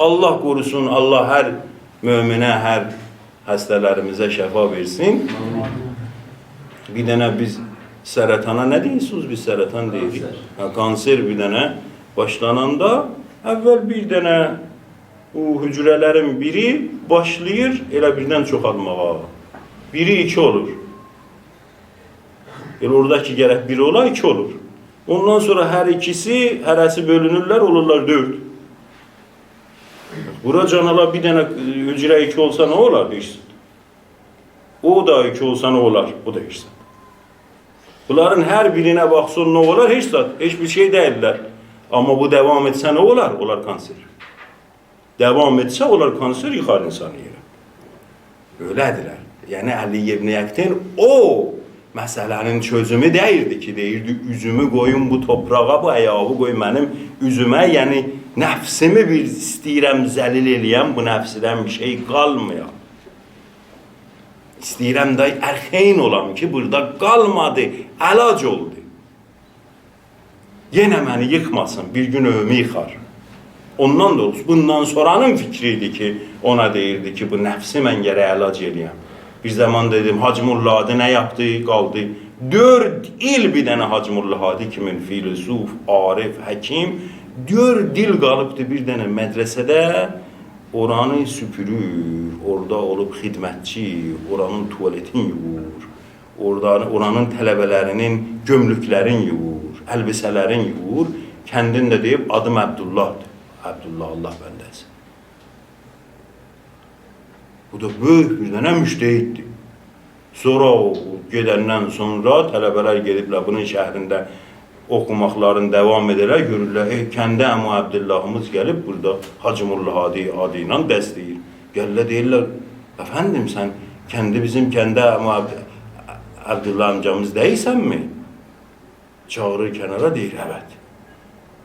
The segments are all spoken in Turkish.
Allah korusun, Allah her mümine, her hastalarımıza şefa versin. Bir tane biz seratana ne diyorsunuz biz seratan deyirik. Ha, kanser bir tane başlananda evvel bir tane o hücrelerin biri başlayır elə birden çoxalmağa. Biri iki olur. Elə oradaki gerek biri ola iki olur. Ondan sonra her ikisi, hərəsi bölünürler, olurlar dört. Bura canala bir tane hücre iki olsa ne olar deyirsin. O da iki olsa ne olar? Da işte. Bunların her birine baksan ne olar? Hiç, zat- hiçbir şey değiller. Ama bu devam etse ne olar? Olar kanser. Devam etse olar kanser yıkar insanı yere. Öylədirlər. Yəni Əliyev Niyəqtin o məsələnin çözümü deyirdi ki, deyirdi üzümü qoyun bu toprağa, bu ayağı qoy mənim üzümə, yəni nəfsimi bir istəyirəm zəlil eləyəm, bu nəfsidən bir şey qalmıyor. İstəyirəm də ərxeyn olam ki, burada qalmadı, əlac oldu. Yenə məni yıxmasın, bir gün övümü yıxar. Ondan doğrusu bundan sonranın fikriydi ki, ona deyirdi ki, bu nəfsi mən gərək əlac eləyəm. Bir zaman dedim, Hacmullah adı nə yaptı, qaldı. Dörd il bir dənə Hacmullah adı kimin filosof, arif, həkim, dörd il qalıbdı bir dənə mədrəsədə oranı süpürür, orada olub xidmətçi, oranın tualetin yuvur, oradan, oranın tələbələrinin gömlüklərin yuvur, əlbisələrin yuvur, kəndin də deyib adım Əbdullahdır. Əbdullah Allah bəndəsi. Bu da böyük bir dənə müştehiddir. Sonra o gedəndən sonra tələbələr gediblər bunun şəhrində oxumaqların davam edərək görürlər, ey kəndə Əmu Abdullahımız gəlib burada Hacımullah Hadi adı ilə dəstəyir. Gəlirlər deyirlər, əfəndim sən bizim kəndə Əmu Abd Abdullah amcamız değilsənmi? Çağırır kənara deyir, evet.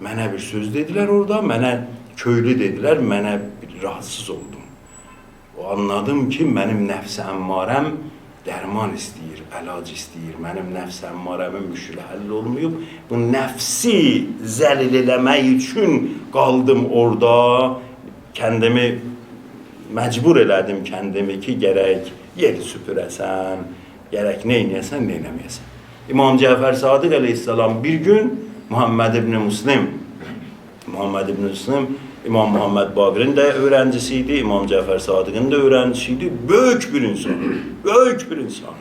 Mənə bir söz dedilər orada, mənə köylü dedilər, mənə bir rahatsız oldum. Anladım ki, mənim nəfs əmmarəm dərman istəyir, əlac istəyir. Mənim nəfs əmmarəmin müşkülə həll olmayıb. Bu nəfsi zəlil eləmək üçün qaldım orada. Kəndimi məcbur elədim kəndimi ki, gərək yer süpürəsən, gərək nə edəsən, nə eləməyəsən. İmam Cəfər Sadiq əleyhissalam bir gün Muhammed ibn Müslim Muhammed ibn Müslim İmam Muhammed Baqirin də öğrencisi idi, İmam Cəfər Sadiqin də öğrencisi idi. Böyük bir insan, böyük bir insan.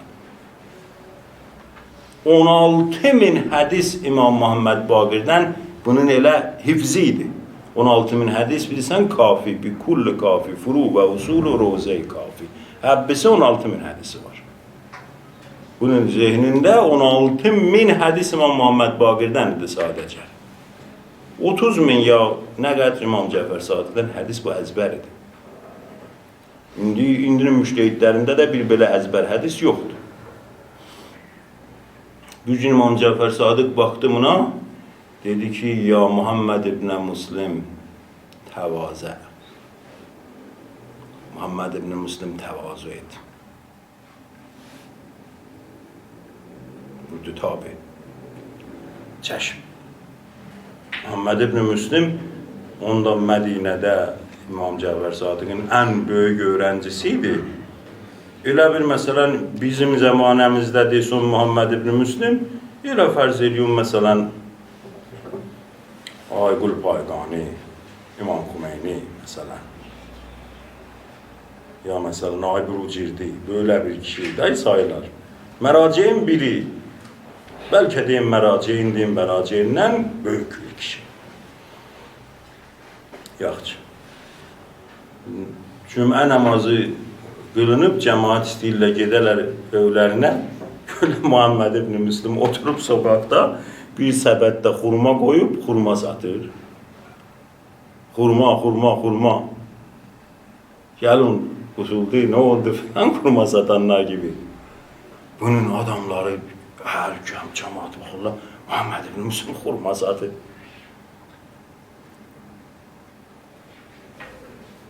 16 min hədis İmam Muhammed Baqirdən bunun elə hifzi idi. 16 min hədis bilirsən kafi, bi kulli kafi, furu və usulü roze kafi. Həbbisi 16 min hədisi var. Bunun zihnində 16 min hədis İmam Muhammed Baqirdən idi sadəcə. 30 min ya nə qədər İmam Cəfər Sadiqdən hədis bu əzbər idi. İndi indinin müştəhidlərində də bir belə əzbər hədis yoxdur. Bir gün İmam Cəfər Sadiq baxdı buna, dedi ki, ya Muhammed ibn Muslim təvazə. Muhammed ibn Muslim təvazu et. Vurdu tabi. Çəşm. Muhammed ibn Müslim ondan Mədinədə İmam Cəfər Sadiqin ən böyük öğrencisiydi. Elə bir məsələn bizim zamanımızda desin Muhammed ibn Müslim, elə fərz ediyorum məsələn Aygul Paygani, İmam Kumeyni məsələn. Ya məsələn Aybur Ucirdi, böyle bir kişi də sayılar. Məraciyin biri, belki deyim məraciyindən böyük bir kişi. Yaxşı. Cümə namazı qılınıb cəmaat istəyirlər gedələr evlərinə. Böyle Muhammed ibn Müslim oturup sokakta bir səbətdə xurma qoyub xurma satır. Xurma, xurma, xurma. Gəlin usuldu, ne oldu falan xurma satanlar gibi. Bunun adamları hər cəm cəmaat baxırlar. Muhammed ibn Müslim xurma satır.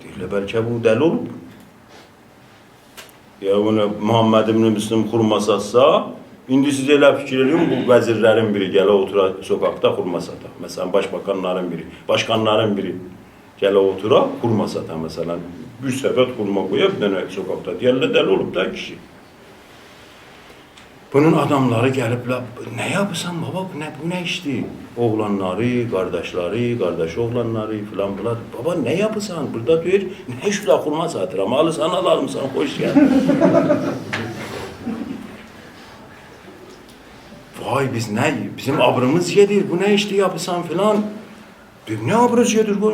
Deyirlər, bəlkə bu dəli olub. Ya bunu Muhammed ibn Müslim xurma satsa, indi siz elə fikir edin, bu vəzirlərin biri gələ otura sokakda xurma satar. Məsələn, başbakanların biri, başkanların biri. Gələ otura, xurma sata məsələn. Bir səbət xurma qoya bir dənə sokaqda. Deyərlər dəli olub da kişi. Bunun adamları gəliblər, nə yapırsan baba, bu nə, bu nə işdir? Oğlanları, qardaşları, qardaş oğlanları filan bunlar. Baba nə yapırsan? Burada deyir, nə işlə xurma satıram, alırsan, alarmısan, xoş gəldin. Vay biz nə, bizim abrımız yedir, bu nə işdir yapırsan filan. Nə abrız yedir, bu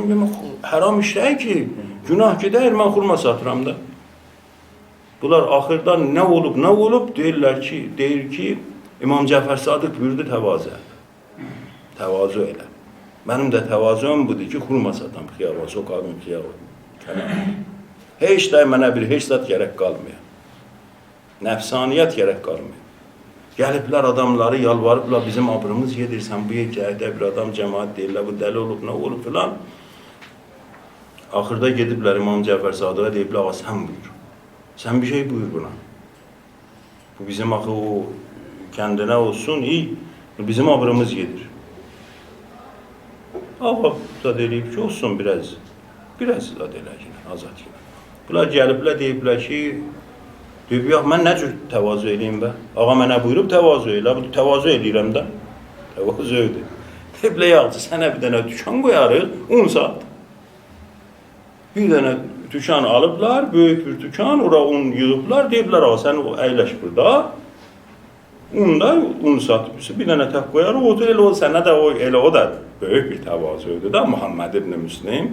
haram iş deyil ki. Günah gedər, mən xurma satıram da. Bunlar axırda nə olub, nə olub deyirlər ki, deyir ki, İmam Cəfər Sadiq buyurdu təvazə. Təvazö elə. Mənim də təvazüm budur ki, xurma satam xiyaba, sokağın kənarında. Heç də mənə bir heç zat gərək qalmıyor. Nəfsaniyyət gərək qalmıyor. Gəliblər adamları yalvarıblar bizim abrımız yedirsən bu yekəydə bir adam cəmaat deyirlər bu dəli olub nə olub filan. Axırda gediblər İmam Cəfər Sadığa deyiblər ağa sən buyur. Sən bir şey buyur buna. Bu bizim axı o kendine olsun iyi. Bizim abrımız da deyib ki olsun biraz. Biraz ki azad ki. Bunlar gəliblər deyiblər ki Deyib, yox, mən nə cür təvazu eləyim bə? Ağa mənə buyurub təvazu elə, bu təvazu eləyirəm də. Təvazu ödür. Deyiblər, yaxcı, sənə bir dənə dükan qoyarıq, un sat. Bir dənə dükan alıblar, böyük bir dükan, ora un yığıblar, deyiblər, ağa, sən əyləş burada. Un da un sat, bir dənə tək qoyarıq, otur elə o, sənə də o, elə o da böyük bir təvazu ödür da, Muhammed ibn Müslim.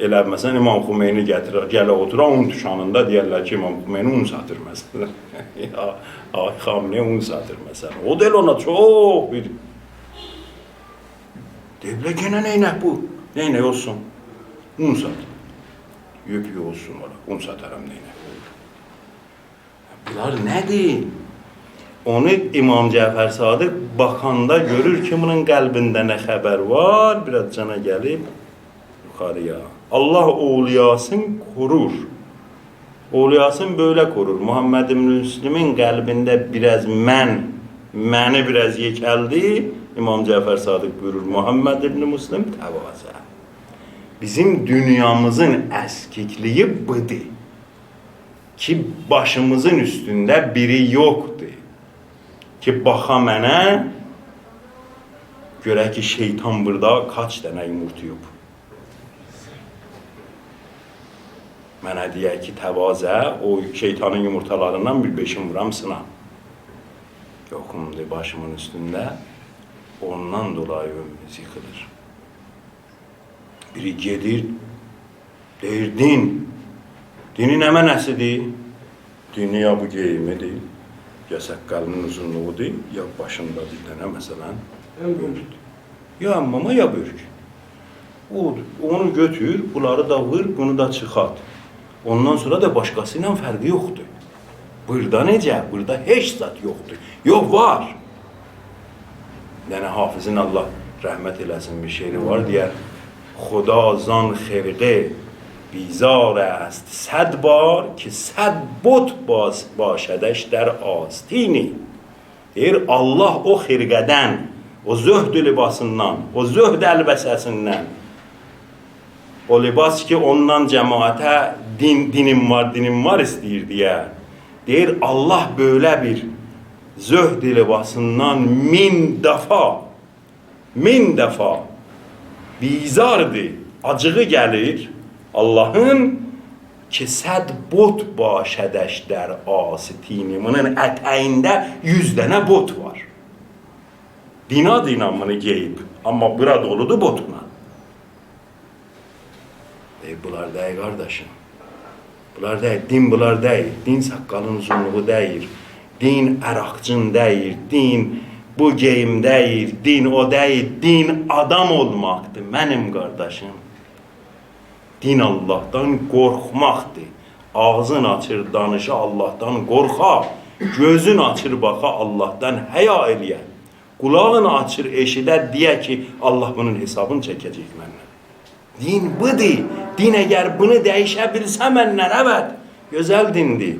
Elə məsələn İmam Xumeyni gətirir, gələ otura un dükanında deyirlər ki, İmam Xumeyni un satır məsələn. ya, Ay Xamne'ye un satır məsələn. O da elə ona çox bir Deyiblər gene neynək bu? Neynək olsun? Un sat. Yüp olsun ola. Un satarım neynək. Bunlar nədir? Onu İmam Cəfər Sadiq baxanda görür ki, bunun qəlbində nə xəbər var, biraz cana gəlib yuxarıya. Allah oğluyasın korur. Oğluyasın böyle korur. Muhammed ibn Müslim'in qəlbində biraz mən, məni biraz yekəldi. İmam Cəfər Sadiq buyurur. Muhammed ibn Müslim təvazə. Bizim dünyamızın əskikliyi budur. Ki başımızın üstündə biri yoxdur. Ki baxa mənə görə ki şeytan burada kaç dənə yumurtuyub. Mənə deyək ki, təvazə, o şeytanın yumurtalarından bir beşin vuram sına. Yoxumdur başımın üstündə. Ondan dolayı ömrümüz yıkılır. Biri gedir, deyir din. Dinin hemen nəsidir? Dini ya bu geyimidir, ya səqqalının uzunluğudur, ya başında bir dənə məsələn börk. Ya ammama ya börk. O, onu götür, bunları da vur, bunu da çıxart. Ondan sonra da başqası ilə fərqi yoxdur. Burada necə? Burada heç zat yoxdur. Yox var. Yəni Hafizin Allah rəhmət eləsin bir şeiri var deyər. Xuda zan xirqe بیزار است صد بار که صد بت باز باشدش در آستینی deyir Allah o xirqədən, o zöhd libasından, o zöhd əlbəsəsindən, o libas ki ondan cəmaətə din, dinim var, dinim var istəyir deyə. Deyir Allah böyle bir zöhd libasından min dəfa, min dəfa bizardır, acığı gəlir Allahın ki səd bot başədəş dər asitini. Bunun ətəyində yüz dənə bot var. Bina dinamını geyib, amma bura doludur botla. Ey bunlar deyil qardaşım. Bunlar deyil, din bunlar deyil. Din saqqalın uzunluğu deyil. Din əraqçın deyil. Din bu geyim deyil. Din o deyil. Din adam olmaqdır mənim qardaşım. Din Allah'tan qorxmaqdır. Ağzın açır danışa Allah'tan qorxa. Gözün açır baxa Allah'tan həya eləyə. Qulağın açır eşidə deyə ki Allah bunun hesabını çəkəcək məndən. Din budur. Din əgər bunu dəyişə bilsə məndən əvət. Gözəl dindir.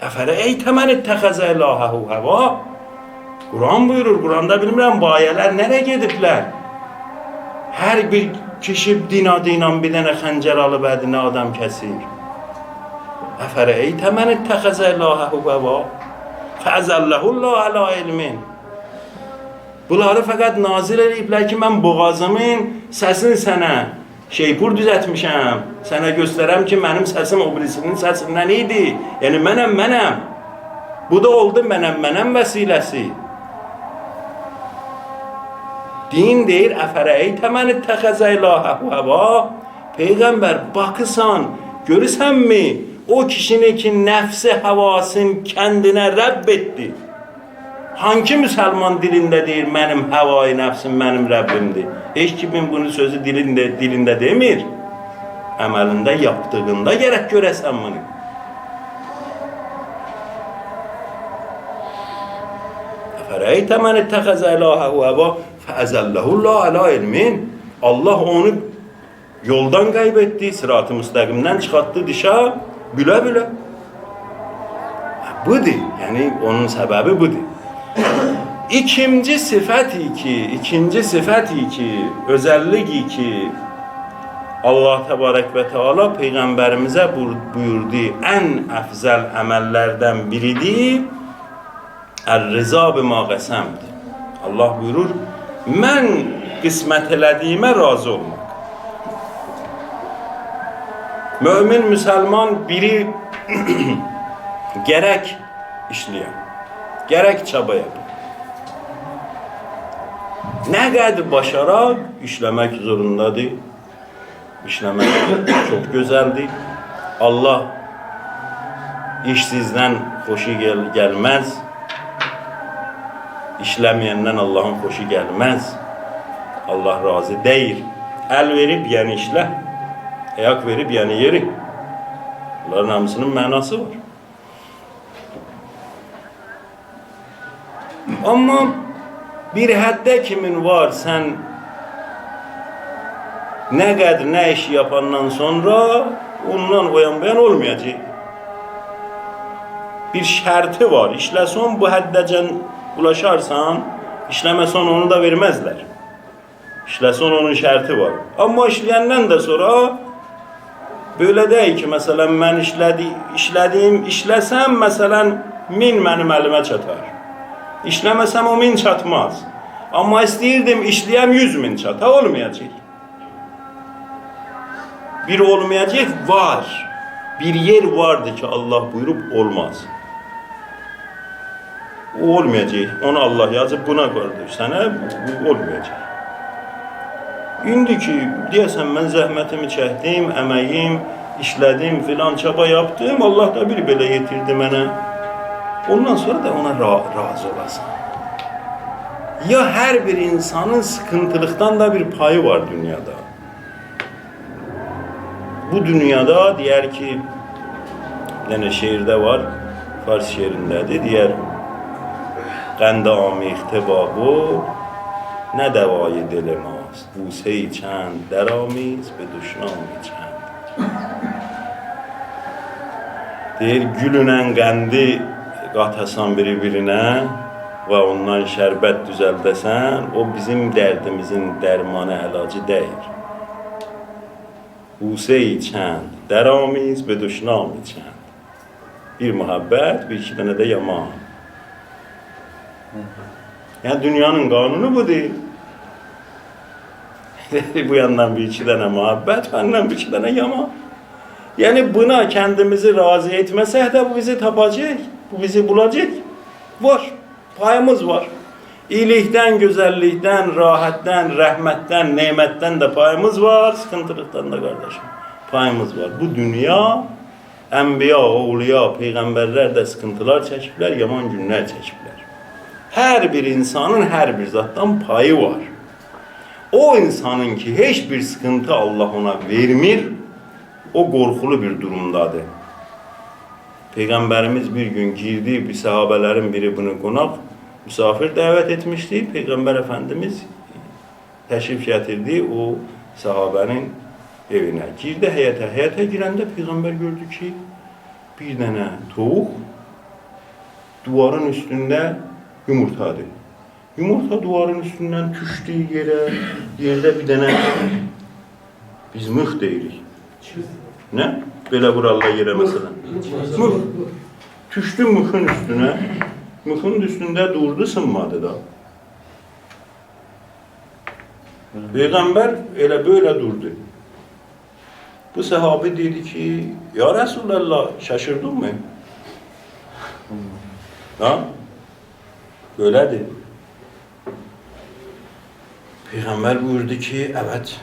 Əfərə ey təmən ittəxəzə ilahəhu həva. Quran buyurur. Quranda bilmirəm bu ayələr nereye gediblər. Hər bir kişi din adı ilə bir dənə xəncər alıb ədinə adam kəsir. Əfərəytə mən ittəxəzə ilahəhu bəva fəəzəlləhullah alə ilmin. Bunları fəqət nazil ediblər ki, mən boğazımın səsini sənə şeypur düzəltmişəm. Sənə göstərəm ki, mənim səsim o birisinin səsindən idi. Yəni mənəm, mənəm. Bu da oldu mənəm, mənəm vəsiləsi. Din deyir, əfərəytə mən ittəxəzə ilahəhu həva. Peyğəmbər, bakısan, görürsənmi? O kişinin ki, nəfsi havasın kəndinə rəbb etdi. Hangi Müslüman dilində deyir mənim havayı nəfsim mənim Rəbbimdir? Heç kimin bunu sözü dilində dilində demir. Əməlində, yaptığında gərək görəsən bunu. Əfərəytə mən ittəxəzə ilahəhu həva fəəzəlləhu Allah alə ilmin. Allah onu yoldan qaybetti, sırat-ı müstəqimdən çıxartdı dışa, bilə-bilə. Budur, yəni onun səbəbi budur. İkinci sifəti ki, ikinci sifəti ki, özəlliyi ki, Allah Təbarək və Teala Peyğəmbərimizə buyur- buyurdu, ən əfzəl əməllərdən biridir, Ər-rıza bima. Allah buyurur, mən qismət elədiyimə razı olmaq. Mömin, müsəlman biri gərək işləyən, gərək çaba yapın. Nə qədər başaraq işləmək zorundadır. İşləmək çox gözəldir. Allah işsizdən xoşu gəl gəlməz. İşləməyəndən Allahın xoşu gəlməz. Allah razı deyil. Əl verib, yəni işlə. Ayak verib, yəni yeri. Bunların hamısının mənası var. Amma bir həddə kimin var, sən nə qədər nə iş yapandan sonra ondan o yan bu yan olmayacaq. Bir şərti var. İşləsən bu həddəcən ulaşarsan, işləməsən onu da verməzlər. İşləsən onun şərti var. Amma işləyəndən də sonra belə deyil ki, məsələn mən işlədi, işlədiyim, işləsəm məsələn min mənim əlimə çatar. İşləməsəm o min çatmaz. Amma istəyirdim işləyəm 100 min çata olmayacaq. Bir olmayacaq var. Bir yer vardı ki Allah buyurub olmaz. O olmayacaq. Onu Allah yazıb buna qoydu. Sənə bu olmayacaq. İndi ki, deyəsən mən zəhmətimi çəkdim, əməyim, işlədim, filan çaba yaptım, Allah da bir belə yetirdi mənə. Ondan sonra da ona ra razı olasan. Ya hər bir insanın sıkıntılıktan da bir payı var dünyada. Bu dünyada deyər ki, dənə şeirdə var, Fars şeirindədir, deyər, qəndə amixte ba bu, نه دوای دل ماست بوسه ای چند درآمیز به دشنامی چند Deyir gülünən qəndi qatasan biri-birinə və ondan şərbət düzəldəsən, o bizim dərdimizin dərmanı əlacı deyil. Buse-i çənd, dəramiz be duşnami çənd. Bir muhabbət, bir iki dənə də yaman. Yani dünyanın kanunu bu değil. bu yandan bir iki tane muhabbet, benden bir iki tane yama. Yani buna kendimizi razı etmesek de bu bizi tapacak, bu bizi bulacak. Var, payımız var. İyilikten, güzellikten, rahatten, rahmetten, nimetten de payımız var, sıkıntılıktan da kardeşim. Payımız var. Bu dünya, enbiya, evliya, peygamberler de sıkıntılar çekipler, yaman günler çekipler. Her bir insanın her bir zattan payı var. O insanın ki hiçbir sıkıntı Allah ona vermir, o korkulu bir durumdadır. Peygamberimiz bir gün girdi, bir sahabelerin biri bunu konak, misafir davet etmişti. Peygamber Efendimiz təşrif gətirdi o sahabənin evinə. Girdi həyətə. Həyətə girəndə Peyğəmbər gördü ki, bir dənə tovuq duvarın üstündə yumurtadır. Yumurta duvarın üstündən düşdü yerə, yerdə bir dənə Biz mıh deyirik. Ne? Böyle vurarlar yere mesela. Mıh. Düştü mıhın üstüne. Mıhın üstünde durdu sınmadı da. Peygamber elə böyle durdu. Bu sahabe dedi ki, Ya Resulallah şaşırdın mı? Ha? Böyledir. Peygamber buyurdu ki, evet,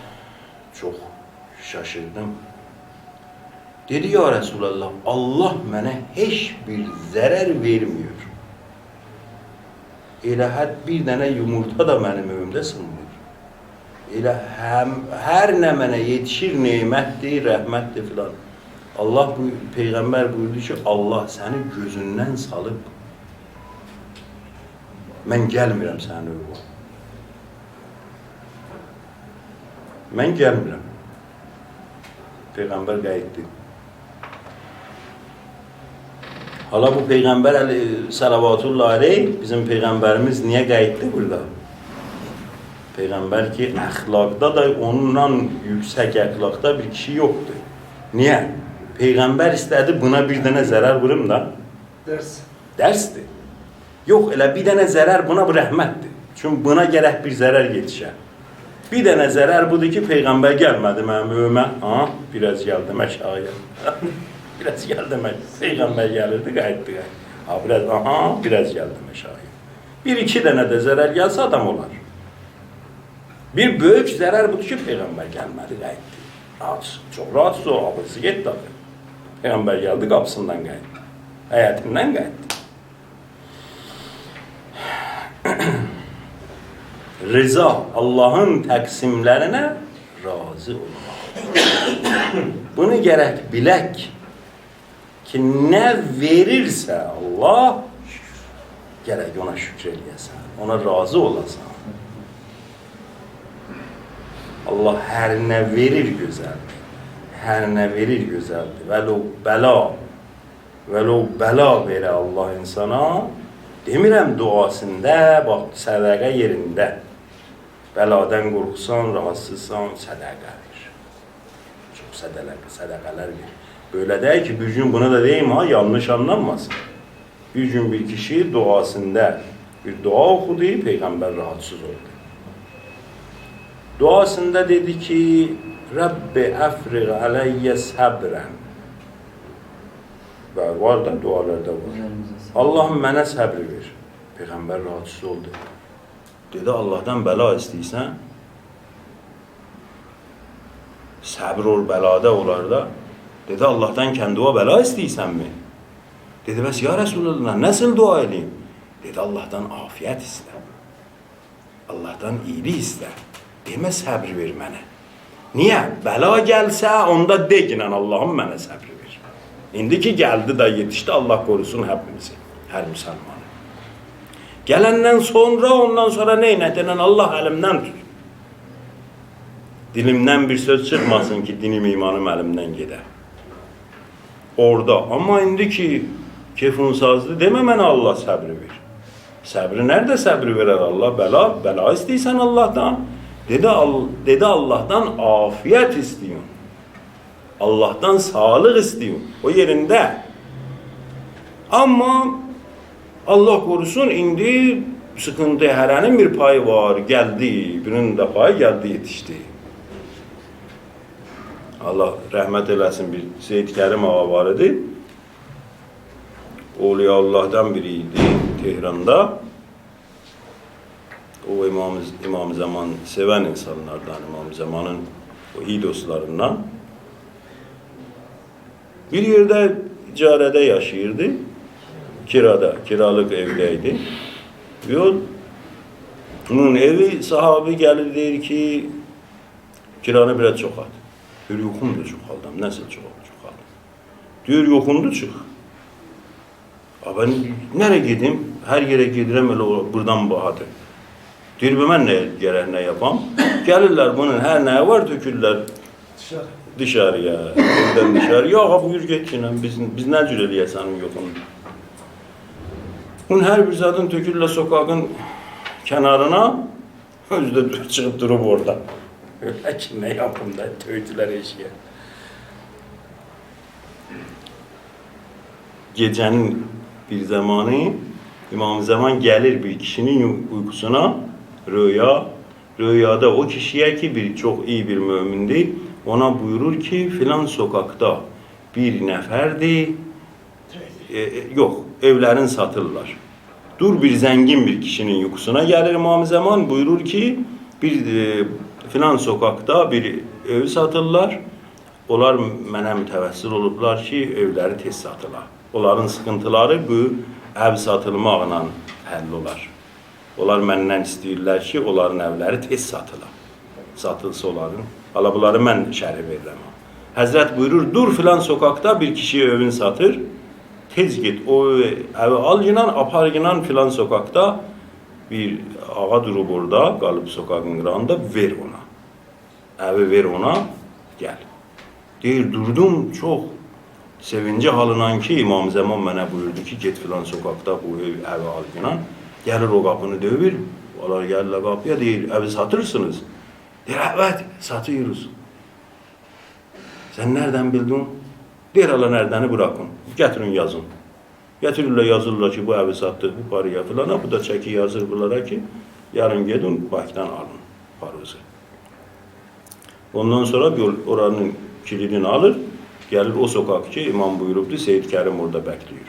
çok şaşırdım. Dedi ya Resulallah, Allah mənə heç bir zərər vermiyor. Elə hər bir dənə yumurta da mənim evimdə sınmır. Elə həm, hər nə yetişir nemətdir, rəhmətdir filan. Allah bu peyğəmbər buyurdu ki, Allah səni gözündən salıb. Mən gəlmirəm sənin evə. Mən gəlmirəm. Peyğəmbər qayıtdı. Hala bu Peyğəmbər əli- salavatullah aleyh bizim Peyğəmbərimiz niyə qayıtdı burada? Peyğəmbər ki, əxlaqda da onunla yüksək əxlaqda bir kişi yoxdur. Niyə? Peyğəmbər istədi buna bir dənə zərər vurum da. Ders. Dərsdir. Yox, elə bir dənə zərər buna bu rəhmətdir. Çünki buna gərək bir zərər yetişə. Bir dənə zərər budur ki, Peyğəmbər gəlmədi mənim övmə. Ha, biraz gəldim aşağıya. biraz gəldim aşağıya. Peyğəmbər gəlirdi, qayıtdı. Ha, biraz, aha, biraz gəldim aşağıya. Bir iki dənə də zərər gəlsə adam olar. Bir böyük zərər budur ki, Peyğəmbər gəlmədi, qayıtdı. Rahatsız, çox rahatsız o, abısı getdi. Peyğəmbər gəldi, qapısından qayıtdı. Həyətindən qayıtdı. Rıza Allah'ın taksimlerine razı olmak. Bunu gerek bilek ki ne verirse Allah gerek ona şükrediyesen, ona razı olasan. Allah her ne verir güzeldir. Her ne verir güzeldir. Velo bela velo bela verir Allah insana. Demirəm duasında, bax, sədaqə yerində. Bəladan qorxusan, rahatsızsan, sədaqə ver. Çox sədaqə, sədaqələr ver. Böyle değil ki, bir gün buna da deyim ha, yanlış anlanmasın. Bir gün bir kişi duasında bir dua okudu, Peygamber rahatsız oldu. Duasında dedi ki, Rabbi afriq aleyye sabren. Var, var da dualarda var. Allah'ım mənə səbr ver. Peyğəmbər rahatsız oldu. Dedi Allah'tan bəla istəyirsən, səbr ol bəlada olar da. Dedi Allah'tan kəndua bəla istəyirsənmi? Dedi bəs ya Resulallah nasıl dua edeyim? Dedi Allah'tan afiyet iste. Allah'tan iyiliği iste. Demə səbr ver mənə. Niyə? Bəla gəlsə onda deginən Allahım mənə səbr ver. İndi ki geldi da yetişti Allah korusun hepimizi. Her Müslümanı. Gelenden sonra ondan sonra ne denen Allah elimden. Dilimden bir söz çıkmasın ki dinim imanım elimden gider. Orada ama indi ki kefun sazlı deme mənə Allah səbri ver. Səbri nerede səbri verer Allah? Bela, bela istəyirsən Allah'tan. Dedi, dedi Allah'tan afiyet istiyorsun. Allah'tan sağlık istiyor. O yerinde. Ama Allah korusun indi sıkıntı herənin bir payı var. Geldi. Birinin de payı geldi yetişti. Allah rəhmət eləsin bir Seyyid Kərim ağa var idi. Oliya Allah'dan biriydi Tehranda. O İmam, İmam Zaman seven insanlardan, İmam Zaman'ın o iyi dostlarından. Bir yerde icarede yaşayırdı. Kirada, kiralık evdeydi. Yol, onun evi sahabi gelir der ki kiranı biraz çok at. Diyor yokumdu çok aldım. Nasıl çok çok aldım? Diyor yokumdu çık. Aa, ben nereye gideyim? Her yere gidirem öyle o- buradan bahadır. Diyor ben ne gerek ne yapam? Gelirler bunun her ne var Dışarı. dışarıya, evden dışarı. Ya buyur geç yine, biz, biz ne cür eləyəsən yoxun. Bunun her bir zadın tökürlə sokağın kenarına, özü de çıkıp durup orada. Öyle ki ne yapım da töydüler eşiğe. Gecenin bir zamanı İmam Zaman gelir bir kişinin uykusuna rüya rüyada o kişiye ki bir çok iyi bir mümindi ona buyurur ki filan sokakta bir neferdi e, e, yok evlerin satırlar. Dur bir zengin bir kişinin uykusuna gelir İmam Zaman buyurur ki bir e, filan sokakta bir ev satırlar. Onlar mənə mütəvəssir olublar ki, evləri tez satılar. Onların sıxıntıları bu ev satılmaqla həll olar. Onlar məndən istəyirlər ki, onların evləri tez satılar. Satılsa onların. Hala bunları mən şərh verirəm. Həzrət buyurur, dur filan sokakta bir kişiye evin satır. Tez git o evi al yınan, apar yınan filan sokakta bir ağa durub orada, qalıb sokağın qırağında, ver ona. Evi ver ona, gel. Deyir, durdum çox sevinci halından ki, İmam Zaman mənə buyurdu ki, get filan sokakta bu ev, evi al yınan. Gəlir o qapını dövür, onlar gəlirlər qapıya, deyir, evi satırsınız. Deyir, evet, satıyoruz. Sen nereden bildin? Deyir, Allah neredeni bırakın. Getirin yazın. Getirirlər yazırlar ki, bu evi sattık bu paraya filana, bu da çeki yazır bunlara ki, yarın gedin Bakıdan alın paruzu. Ondan sonra bir oranın kilidini alır, gelir o sokak ki imam buyurubdu, Seyit Kerim orada bekliyor.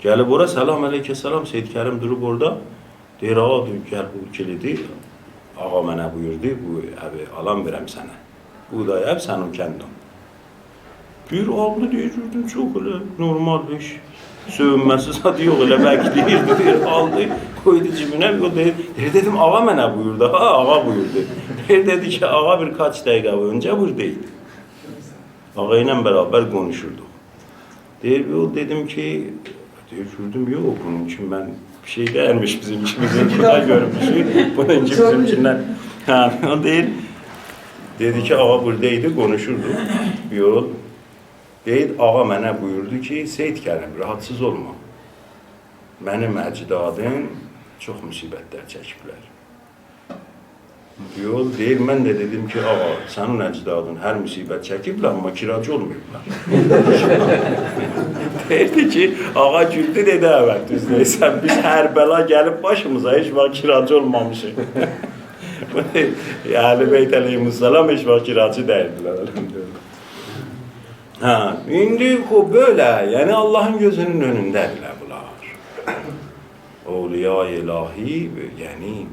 Gelip oraya selam aleyküm selam, Seyit Kerim durup orada. Deyir, ağa gel bu kilidi, ağa mənə buyurdu, bu evi alan verəm sənə. Bu da ev sənin kəndin. Bir aldı deyirdim, çok öyle normal iş. Sövünməsi zadı yok öyle bekleyirdi, bir aldı, koydu cibine, o dedi, "E," dedim ağa mənə buyurdu, ha ağa buyurdu. Bir dedi ki ağa birkaç dakika önce buradaydı. Ağa ile beraber konuşurduk. Deyir, yol dedim ki, düşürdüm yok bunun için ben bir şey değermiş bizim için, bizimkiler görmüşü, bunun için Çok bizimkiler. Ha, o değil. Dedi ki ağa buradaydı, konuşurdu. Yol. Deyir, ağa mənə buyurdu ki, Seyid Kərim, rahatsız olma. Mənim əcdadım çox müsibətlər çəkiblər. Yol deyir, mən də dedim ki, ağa, sənin əcdadın hər müsibət çəkiblər, amma kiracı olmayıblar. Deyirdi ki, ağa güldü dedi, evet düz deyirsən, biz hər bəla gəlib başımıza heç vaxt kiracı olmamışıq. yəni Beyt Aleyhisselam heç vaxt kiracı değildiler. Ha, indi o böyle, yani Allah'ın gözünün önündedirler bunlar. Awliya ilahi, yani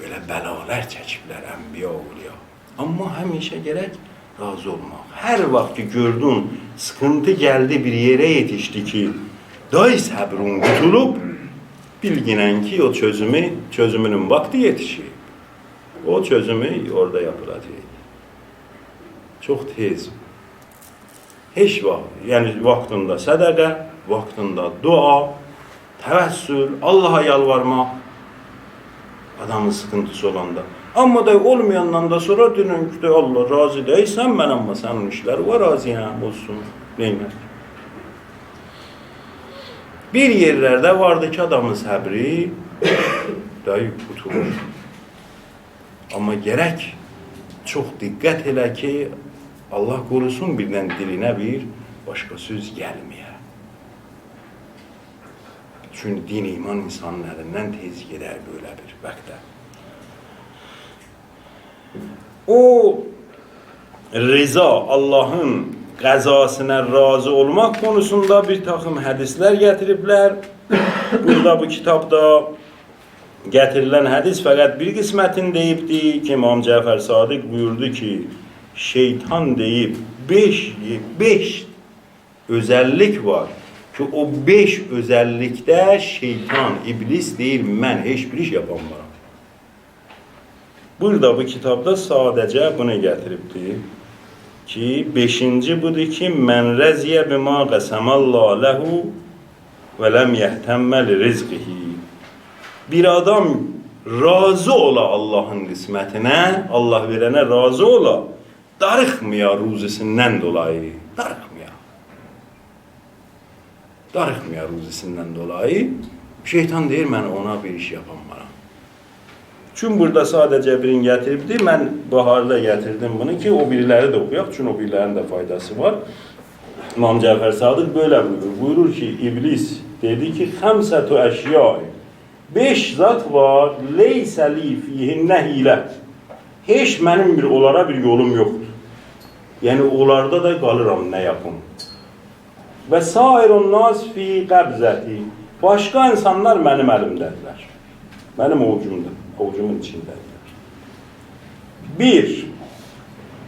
böyle belalar çəkiblər enbiya awliya. Amma həmişə gerek razı olmaq. Her vakti gördün, sıkıntı geldi bir yere yetişti ki, day sabrın tutulup, bilginen ki o çözümü, çözümünün vakti yetişiyor. O çözümü orada yapılacak. Çok tez. Heç vaxt, yəni vaxtında sədəqə, vaxtında dua, təvəssül, Allaha yalvarmaq adamın sıkıntısı olanda. Amma da olmayandan da sonra dünün ki Allah razı değilsən mən amma sənin işləri var razıyam olsun. Neymət. Bir yerlerde vardı ki adamın səbri dayı tutulur. Amma gerek çok dikkat elə ki Allah korusun birden diline bir başka söz gelmeye. Çünkü din iman insanın elinden tez gider böyle bir vakte. O rıza Allah'ın qəzasına razı olmak konusunda bir takım hadisler getiripler. Burada bu kitapta getirilen hadis fakat bir kısmetini deyipdi ki İmam Cafer Sadık buyurdu ki şeytan deyip beş, beş özellik var ki o beş özellikte şeytan, iblis değil mən heç bir iş yapamam. Burada bu kitapda sadəcə bunu gətiribdi ki, beşinci budur ki, mən rəziyə bima qəsəməllah ləhu və ləm yəhtəmməl rizqihi. Bir adam razı ola Allah'ın kısmetine, Allah verene razı ola, darıxmaya ruzisindən dolayı, darıxmaya. Darıxmaya ruzisindən dolayı, şeytan deyir, mən ona bir iş yapamaram. Çünkü burada sadece birini getiribdi. Ben baharda getirdim bunu ki o birileri de okuyak. Çünkü o birilerinin de faydası var. İmam Cafer Sadık böyle buyurur. Buyurur ki iblis dedi ki hamsetu eşya Beş zat var. Leyse li fihinne hile. Hiç benim bir onlara bir yolum yoktur. Yani onlarda da kalıram ne yapım. Ve sairun nas fi kabzeti. Başka insanlar benim elimdedirler. Benim avucumda, avucumun içindedirler. Bir,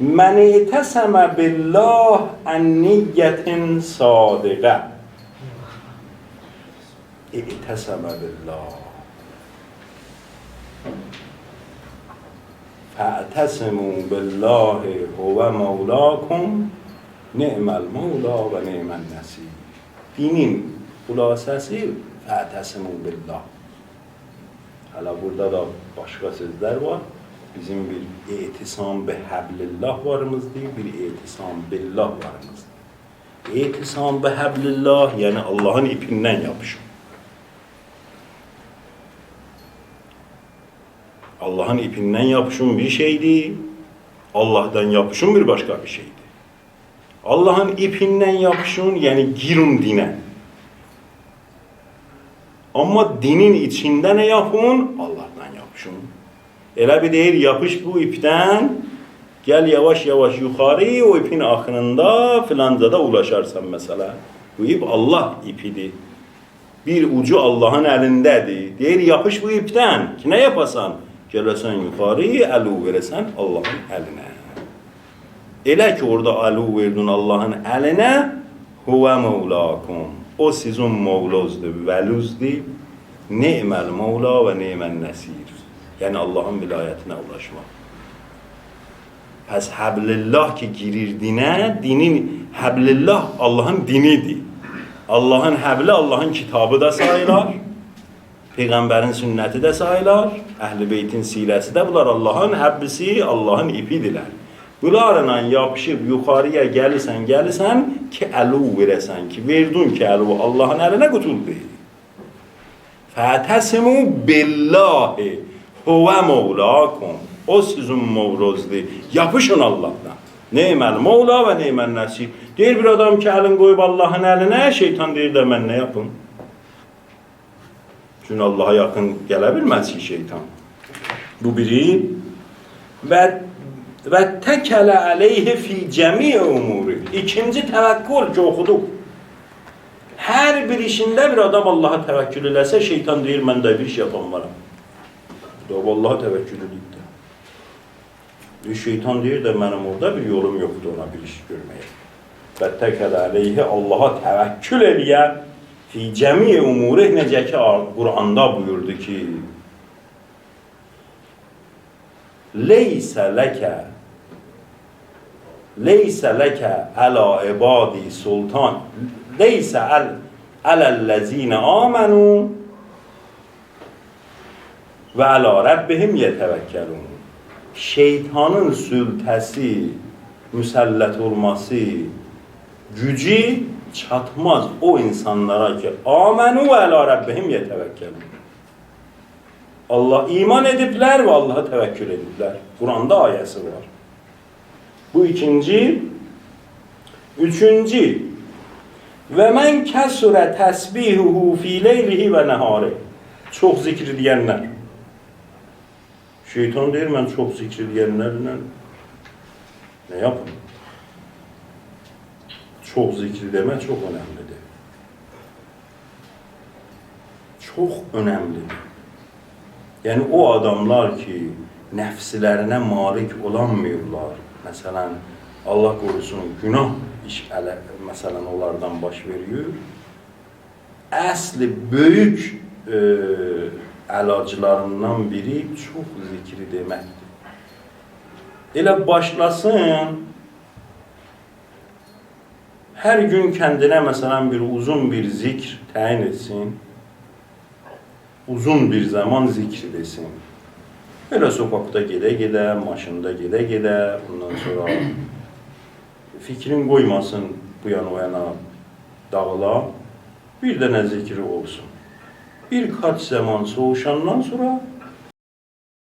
men iteseme billah en niyetin sadıka. İteseme billah. فاعتصموا بالله هو مولاكم نعم المولا و نعم النصير dinin hulasesi فاعتصموا بالله Hala burada da başka sözler var. Bizim bir itisam bi hablillah varımız değil, bir itisam billah varımız değil. İtisam bi hablillah yani Allah'ın ipinden yapışım. Allah'ın ipinden yapışım bir şeydi. Allah'tan yapışım bir başka bir şeydi. Allah'ın ipinden yapışın yani girin dine. Ama dinin içinde ne yapın? Allah'tan yapışın. Elə bir deyir yapış bu ipten gel yavaş yavaş yukarı o ipin akınında filanca da ulaşarsan mesela. Bu ip Allah ipidir. Bir ucu Allah'ın elindedir. Deyir yapış bu ipten. Ne yapasan? Gelesen yukarı, elu veresen Allah'ın eline. Elə ki orada elu verdin Allah'ın eline, huve mevlakum. O sizin mevluzdur, veluzdur. Ni'mel mevla ve ni'mel nesir. Yani Allah'ın vilayetine ulaşmak. Pes hablillah ki girir dine, dinin hablillah Allah'ın dinidir. Allah'ın habli Allah'ın kitabı da sayılar. Peygamberin sünneti de sayılar. Ehl-i Beyt'in silesi de bunlar Allah'ın hablisi, Allah'ın ipidiler. Bunlarla yapışıp yukarıya gelirsen gelirsen ki elu veresen ki verdin ki elu Allah'ın eline kutuldu. Fətəsimu billahi huve mevlakum. O sizin mevluzdur. Yapışın Allah'tan. Neymel mevla ve neymel nasib. Deyir bir adam ki elin koyup Allah'ın eline, şeytan deyir de ben ne yapım? Çünkü Allah'a yakın gelebilmez ki şeytan. Bu biri. Ve ve tekele aleyhi fi cemi umuri. İkinci tevekkül ki okuduk. Her bir işinde bir adam Allah'a tevekkül ederse şeytan deyir ben de bir iş yapan varım. Da Allah'a tevekkül edip de. Bir şeytan deyir de benim orada bir yolum yoktu ona bir iş görmeye. Ve tekele aleyhi Allah'a tevekkül edeyen fi cemi umuri necə ki Kur'an'da buyurdu ki Leyse leke Leyse leke ala ibadi sultan Leyse al alellezine amenu ve ala rabbihim yetevekkelun. Şeytanın sültesi, müsellet olması, gücü çatmaz o insanlara ki amenu ve ala rabbihim yetevekkelun. Allah iman edipler ve Allah'a tevekkül edipler. Kur'an'da ayesi var. Bu ikinci. Üçüncü. Ve men kesure tesbihuhu fi leylihi ve nehari. Çok zikir diyenler. Şeytan deyir mən çox zikr edənlərlə ne yapın? Çox zikr demək çox önəmlidir. Çox önəmlidir. Yəni o adamlar ki, nəfslərinə malik olanmıyorlar. Məsələn, Allah qorusun, günah iş məsələn onlardan baş veriyor. Əsli böyük e, əlaclarından biri çox zikri deməkdir. Elə başlasın, hər gün kəndinə məsələn bir uzun bir zikr təyin etsin, uzun bir zaman zikr desin. Böyle sokakta gide gide, maşında gide gide, ondan sonra fikrin koymasın bu yana o yana dağıla, bir dənə zikri olsun. Birkaç zaman soğuşandan sonra